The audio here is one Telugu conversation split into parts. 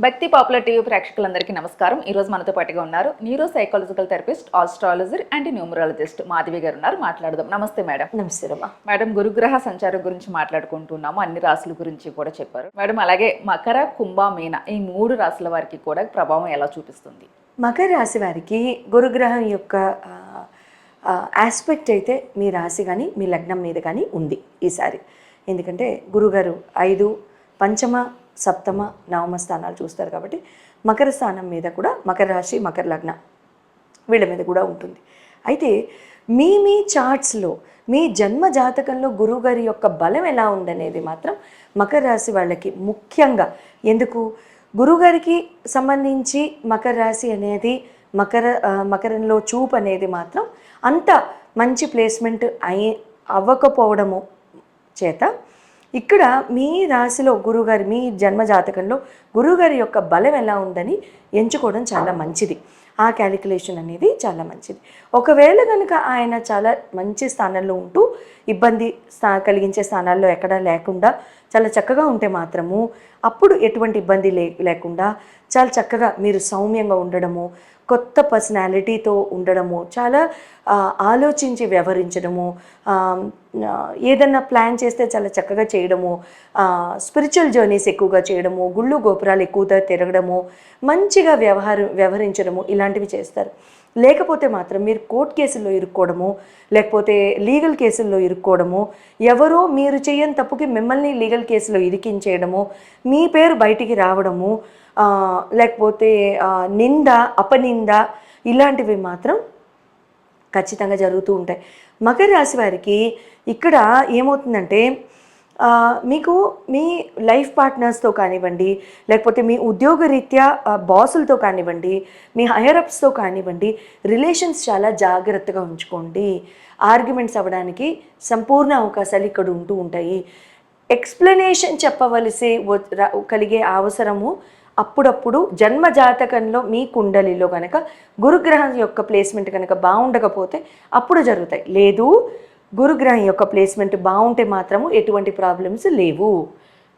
భక్తి పాపులర్ టీవీ ప్రేక్షకులందరికీ నమస్కారం. ఈ రోజు మనతో పాటుగా ఉన్నారు neuro psychological therapist astrologer and numerologist Madhavi garu ఉన్నారు. మాట్లాడదాం. నమస్తే మేడం. నమస్తే రమ్మా. మేడం గురుగ్రహ సంచారం గురించి మాట్లాడుకుంటున్నాము. అన్ని రాసుల గురించి కూడా చెప్పారు. మేడం అలాగే మకర కుంభ మీన ఈ మూడు రాసుల వారికి కూడా ప్రభావం ఎలా చూపిస్తుంది? మకర రాశి వారికి గురుగ్రహం యొక్క ఆస్పెక్ట్ అయితే మీ రాశి కానీ మీ లగ్నం మీద కానీ ఉంది ఈసారి. ఎందుకంటే గురుగారు ఐదు పంచమ సప్తమ నవమ స్థానాలు చూస్తారు కాబట్టి మకర స్థానం మీద కూడా మకర రాశి మకర లగ్న వీళ్ళ మీద కూడా ఉంటుంది. అయితే మీ మీ చార్ట్స్లో మీ జన్మ జాతకంలో గురువుగారి యొక్క బలం ఎలా ఉందనేది మాత్రం మకర రాశి వాళ్ళకి ముఖ్యంగా ఎందుకు? గురువుగారికి సంబంధించి మకర రాశి అనేది మకర మకరంలో చూపు అనేది మాత్రం అంత మంచి ప్లేస్మెంట్ అయి అవ్వకపోవడము చేత ఇక్కడ మీ రాశిలో గురుగారి మీ జన్మ జాతకంలో గురుగారి యొక్క బలం ఎలా ఉందని ఎంచుకోవడం చాలా మంచిది. ఆ క్యాలిక్యులేషన్ అనేది చాలా మంచిది. ఒకవేళ కనుక ఆయన చాలా మంచి స్థానంలో ఉంటూ ఇబ్బంది స్థా కలిగించే స్థానాల్లో ఎక్కడా లేకుండా చాలా చక్కగా ఉంటే మాత్రము అప్పుడు ఎటువంటి ఇబ్బంది లే లేకుండా చాలా చక్కగా మీరు సౌమ్యంగా ఉండడము కొత్త పర్సనాలిటీతో ఉండడము చాలా ఆలోచించి వ్యవహరించడము ఏదన్నా ప్లాన్ చేస్తే చాలా చక్కగా చేయడము స్పిరిచువల్ జర్నీస్ ఎక్కువగా చేయడము గుళ్ళు గోపురాలు ఎక్కువగా తిరగడము మంచిగా వ్యవహారం వ్యవహరించడము ఇలాంటివి చేస్తారు. లేకపోతే మాత్రం మీరు కోర్టు కేసుల్లో ఇరుక్కోవడము లేకపోతే లీగల్ కేసుల్లో ఇరుక్కోవడము ఎవరో మీరు చేయని తప్పుకి మిమ్మల్ని లీగల్ కేసులో ఇరికించేయడము మీ పేరు బయటికి రావడము లేకపోతే నింద అపనింద ఇలాంటివి మాత్రం ఖచ్చితంగా జరుగుతూ ఉంటాయి. మకర రాశి వారికి ఇక్కడ ఏమవుతుందంటే మీకు మీ లైఫ్ పార్ట్నర్స్తో కానివ్వండి లేకపోతే మీ ఉద్యోగరీత్యా రీత్యా బాసులతో కానివ్వండి మీ హైయరప్స్తో కానివ్వండి రిలేషన్స్ చాలా జాగ్రత్తగా ఉంచుకోండి. ఆర్గ్యుమెంట్స్ అవ్వడానికి సంపూర్ణ అవకాశాలు ఇక్కడ ఉంటూ ఉంటాయి. ఎక్స్ప్లెనేషన్ చెప్పవలసి కలిగే అవసరము అప్పుడప్పుడు జన్మ జాతకంలో మీ కుండలిలో కనుక గురుగ్రహం యొక్క ప్లేస్మెంట్ కనుక బాగుండకపోతే అప్పుడు జరుగుతాయి. లేదు గురుగ్రహం యొక్క ప్లేస్మెంట్ బాగుంటే మాత్రము ఎటువంటి ప్రాబ్లమ్స్ లేవు.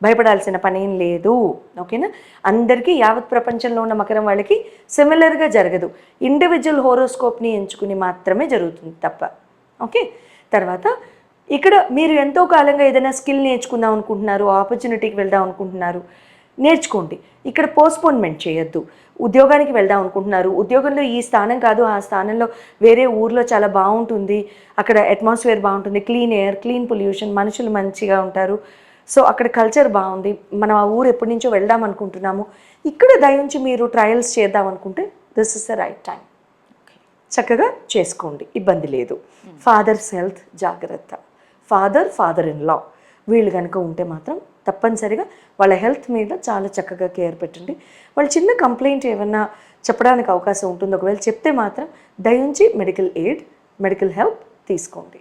భయపడాల్సిన పని ఏం లేదు. ఓకేనా? అందరికీ యావత్ ప్రపంచంలో ఉన్న మకరం వాళ్ళకి సిమిలర్గా జరగదు. ఇండివిజువల్ హోరోస్కోప్ని ఎంచుకుని మాత్రమే జరుగుతుంది తప్ప. ఓకే? తర్వాత ఇక్కడ మీరు ఎంతో కాలంగా ఏదైనా స్కిల్ నేర్చుకుందాం అనుకుంటున్నారు ఆపర్చునిటీకి వెళ్దాం అనుకుంటున్నారు. నేర్చుకోండి. ఇక్కడ పోస్ట్పోన్మెంట్ చేయొద్దు. ఉద్యోగానికి వెళ్దాం అనుకుంటున్నారు. ఉద్యోగంలో ఈ స్థానం కాదు ఆ స్థానంలో వేరే ఊర్లో చాలా బాగుంటుంది. అక్కడ అట్మాస్ఫియర్ బాగుంటుంది. క్లీన్ ఎయిర్ క్లీన్ పొల్యూషన్ మనుషులు మంచిగా ఉంటారు. సో అక్కడ కల్చర్ బాగుంది. మనం ఆ ఊరు ఎప్పటి నుంచో వెళ్దాం అనుకుంటున్నాము. ఇక్కడ దయించి మీరు ట్రయల్స్ చేద్దాం అనుకుంటే this is the right time చక్కగా చేసుకోండి. ఇబ్బంది లేదు. ఫాదర్స్ హెల్త్ జాగ్రత్త. ఫాదర్ ఫాదర్ ఇన్ లా వీళ్ళు కనుక ఉంటే మాత్రం తప్పనిసరిగా వాళ్ళ హెల్త్ మీద చాలా చక్కగా కేర్ పెట్టండి. వాళ్ళు చిన్న కంప్లైంట్ ఏమన్నా చెప్పడానికి అవకాశం ఉంటుంది ఒకవేళ చెప్తే మాత్రం దయించి మెడికల్ ఎయిడ్ మెడికల్ హెల్ప్ తీసుకోండి.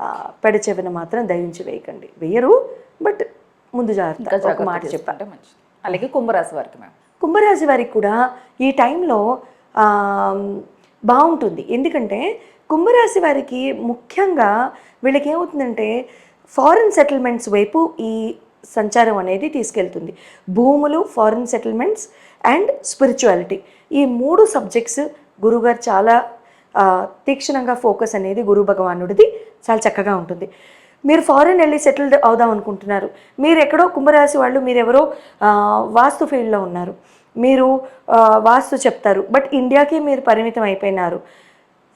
ఆ, పెడ చెవిన మాత్రం దయించి వేయకండి. వేయరు బట్ ముందు జాగ్రత్త. ఒక మాట చెప్పంటే మంచిది. అలాగే కుంభరాశి వారికి మేడం కుంభరాశి వారికి కూడా ఈ టైంలో బాగుంటుంది. ఎందుకంటే కుంభరాశి వారికి ముఖ్యంగా వీళ్ళకి ఏమవుతుందంటే ఫారిన్ సెటిల్మెంట్స్ వైపు ఈ సంచారం అనేది తీసుకెళ్తుంది. భూములు ఫారిన్ సెటిల్మెంట్స్ అండ్ స్పిరిచువాలిటీ. ఈ మూడు సబ్జెక్ట్స్ గురుగారు చాలా తీక్షణంగా ఫోకస్ అనేది గురు భగవానుడిది చాలా చక్కగా ఉంటుంది. మీరు ఫారెన్ వెళ్ళి సెటిల్డ్ అవుదాం అనుకుంటున్నారు. మీరు ఎక్కడో కుంభరాశి వాళ్ళు మీరెవరో వాస్తు ఫీల్డ్లో ఉన్నారు. మీరు వాస్తు చెప్తారు. బట్ ఇండియాకి మీరు పరిమితం అయిపోయినారు.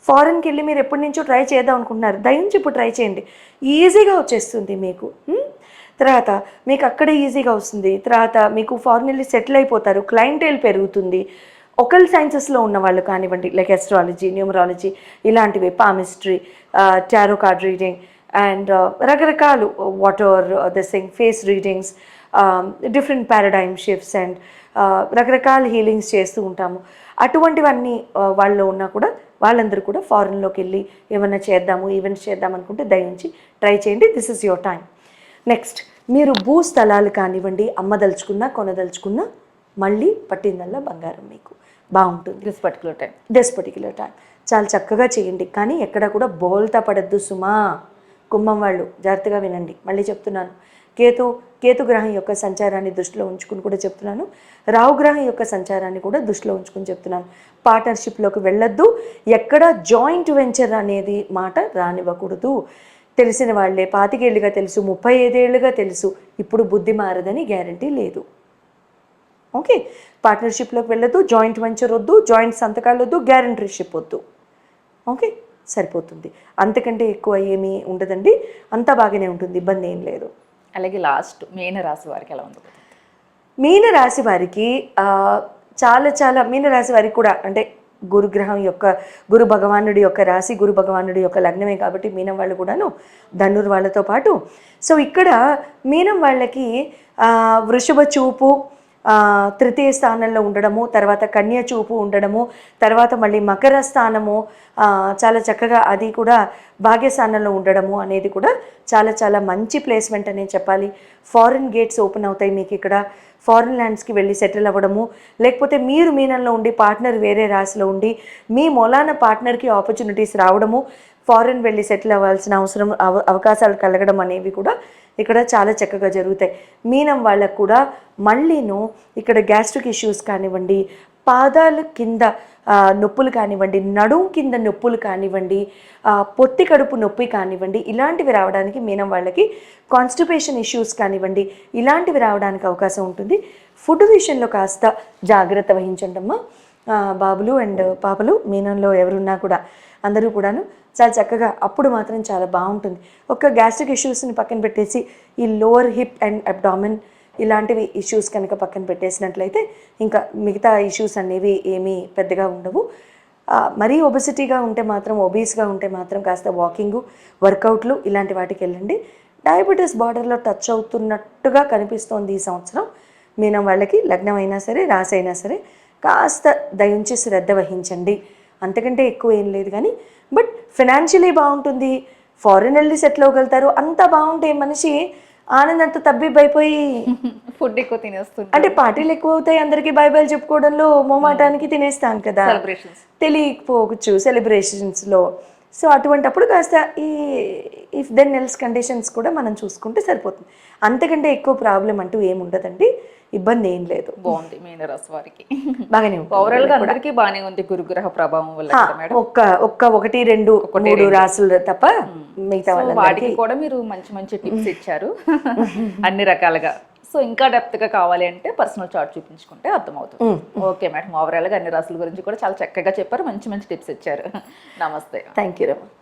ఫారెన్కి వెళ్ళి మీరు ఎప్పటి నుంచో ట్రై చేద్దాం అనుకుంటున్నారు. దయించి ఇప్పుడు ట్రై చేయండి. ఈజీగా వచ్చేస్తుంది మీకు. తర్వాత మీకు అక్కడే ఈజీగా వస్తుంది. తర్వాత మీకు ఫారెన్ వెళ్ళి సెటిల్ అయిపోతారు. క్లయింటైల్ పెరుగుతుంది. ఒకల్ సైన్సెస్లో ఉన్న వాళ్ళు కానివ్వండి లైక్ ఎస్ట్రాలజీ న్యూమరాలజీ ఇలాంటివి palmistry tarot card reading and రకరకాలు water this face readings different paradigm shifts and రకరకాల హీలింగ్స్ చేస్తూ ఉంటాము. అటువంటివన్నీ వాళ్ళు వాళ్ళలో ఉన్నా కూడా వాళ్ళందరూ కూడా ఫారెన్లోకి వెళ్ళి ఏమైనా చేద్దాము ఈవెంట్స్ చేద్దాం అనుకుంటే దయించి ట్రై చేయండి. This is your time next మీరు భూ స్థలాలు కానివ్వండి అమ్మదలుచుకున్నా కొనదలుచుకున్నా మళ్ళీ పట్టిందల్లా బంగారం మీకు. బాగుంటుంది. This particular time this particular time చాలా చక్కగా చేయండి. కానీ ఎక్కడ కూడా బోల్తా పడద్దు సుమా. కుంభం వాళ్ళు జాగ్రత్తగా వినండి. మళ్ళీ చెప్తున్నాను. కేతు కేతు గ్రహం యొక్క సంచారాన్ని దృష్టిలో ఉంచుకుని కూడా చెప్తున్నాను. రావు గ్రహం యొక్క సంచారాన్ని కూడా దృష్టిలో ఉంచుకుని చెప్తున్నాను. పార్ట్నర్షిప్లోకి వెళ్ళొద్దు. ఎక్కడ జాయింట్ వెంచర్ అనేది మాట రానివ్వకూడదు. తెలిసిన వాళ్ళే పాతికేళ్ళుగా తెలుసు ముప్పై ఐదేళ్ళుగా తెలుసు. ఇప్పుడు బుద్ధి మారదని గ్యారంటీ లేదు. ఓకే? పార్ట్నర్షిప్లోకి వెళ్ళొద్దు. జాయింట్ వెంచర్ వద్దు. జాయింట్ సంతకాలు వద్దు. గ్యారంటీషిప్ వద్దు. ఓకే? సరిపోతుంది. అంతకంటే ఎక్కువ ఏమీ ఉండదండి. అంతా బాగానే ఉంటుంది. ఇబ్బంది ఏం లేదు. అలాగే లాస్ట్ మీన రాశి వారికి ఎలా ఉంది? మీన రాశి వారికి చాలా చాలా మీన రాశి వారికి కూడా అంటే గురుగ్రహం యొక్క గురు భగవానుడి యొక్క రాశి గురు భగవానుడి యొక్క లగ్నమే కాబట్టి మీనం వాళ్ళు కూడాను ధనుర్ వాళ్ళతో పాటు. సో ఇక్కడ మీనం వాళ్ళకి వృషభ చూపు తృతీయ స్థానంలో ఉండడము తర్వాత కన్య చూపు ఉండడము తర్వాత మళ్ళీ మకర స్థానము చాలా చక్కగా అది కూడా భాగ్యస్థానంలో ఉండడము అనేది కూడా చాలా చాలా మంచి ప్లేస్మెంట్ అనే చెప్పాలి. ఫారిన్ గేట్స్ ఓపెన్ అవుతాయి మీకు ఇక్కడ. ఫారిన్ ల్యాండ్స్కి వెళ్ళి సెటిల్ అవ్వడము లేకపోతే మీరు మీనంలో ఉండి పార్ట్నర్ వేరే రాశిలో ఉండి మీ మొలాన పార్ట్నర్కి ఆపర్చునిటీస్ రావడము ఫారిన్ వెళ్ళి సెటిల్ అవ్వాల్సిన అవసరం అవ అవకాశాలు కలగడం అనేవి కూడా ఇక్కడ చాలా చక్కగా జరుగుతాయి. మీనం వాళ్ళకు కూడా మళ్ళీను ఇక్కడ గ్యాస్ట్రిక్ ఇష్యూస్ కానివ్వండి పాదాలు కింద నొప్పులు కానివ్వండి నడుం కింద నొప్పులు కానివ్వండి పొత్తి కడుపు నొప్పి కానివ్వండి ఇలాంటివి రావడానికి మీనం వాళ్ళకి కాన్స్టిపేషన్ ఇష్యూస్ కానివ్వండి ఇలాంటివి రావడానికి అవకాశం ఉంటుంది. ఫుడ్ విషయంలో కాస్త జాగ్రత్త వహించండి అమ్మా బాబులు అండ్ పాపలు మీనంలో ఎవరున్నా కూడా అందరూ కూడాను చాలా చక్కగా అప్పుడు మాత్రం చాలా బాగుంటుంది. ఒక గ్యాస్ట్రిక్ ఇష్యూస్ని పక్కన పెట్టేసి ఈ లోవర్ హిప్ అండ్ అబ్డామిన్ ఇలాంటివి ఇష్యూస్ కనుక పక్కన పెట్టేసినట్లయితే ఇంకా మిగతా ఇష్యూస్ అనేవి ఏమీ పెద్దగా ఉండవు. మరీ ఒబెసిటీగా ఉంటే మాత్రం ఒబీస్గా ఉంటే మాత్రం కాస్త వాకింగు వర్కౌట్లు ఇలాంటి వాటికి వెళ్ళండి. డయాబెటీస్ బార్డర్లో టచ్ అవుతున్నట్టుగా కనిపిస్తోంది ఈ సంవత్సరం. మీనం వాళ్ళకి లగ్నం అయినా సరే రాసి అయినా సరే కాస్త దయించి శ్రద్ధ వహించండి. అంతకంటే ఎక్కువ ఏం లేదు కానీ బట్ ఫినాన్షియలీ బాగుంటుంది ఫారెన్ వెళ్ళి సెటిల్ అవ్వగలుగుతారు అంతా బాగుంటే మనిషి ఆనందంతో తబ్బిబ్బైపోయి ఫుడ్ ఎక్కువ తినేస్తుంది అంటే పార్టీలు ఎక్కువ అవుతాయి అందరికీ బై బైలు చెప్పుకోవడంలో మోమాటానికి తినేస్తాం కదా. సెలబ్రేషన్స్ తెలియకపోవచ్చు సెలబ్రేషన్స్లో సో అటువంటప్పుడు కాస్త ఈ ఇఫ్ దెన్ ఎల్స్ కండిషన్స్ కూడా మనం చూసుకుంటే సరిపోతుంది. అంతకంటే ఎక్కువ ప్రాబ్లం అంటూ ఏముండదండి ఇబ్బంది ఏం లేదు. బాగుంది మీన రాశి వారికి. బాగానే ఓవరాల్గా అందరికీ బాగానే ఉంది గురుగ్రహ ప్రభావం వల్ల ఒక్క ఒక్క ఒకటి రెండు మూడు రాసులు తప్ప మిగతా వాటికి కూడా మీరు మంచి మంచి టిప్స్ ఇచ్చారు. అన్ని రకాలుగా. సో ఇంకా డెప్త్గా కావాలి అంటే పర్సనల్ చార్ట్ చూపించుకుంటే అర్థమవుతుంది. ఓకే మేడం ఓవరాల్గా అన్ని రాసుల గురించి కూడా చాలా చక్కగా చెప్పారు. మంచి మంచి టిప్స్ ఇచ్చారు. నమస్తే. Thank you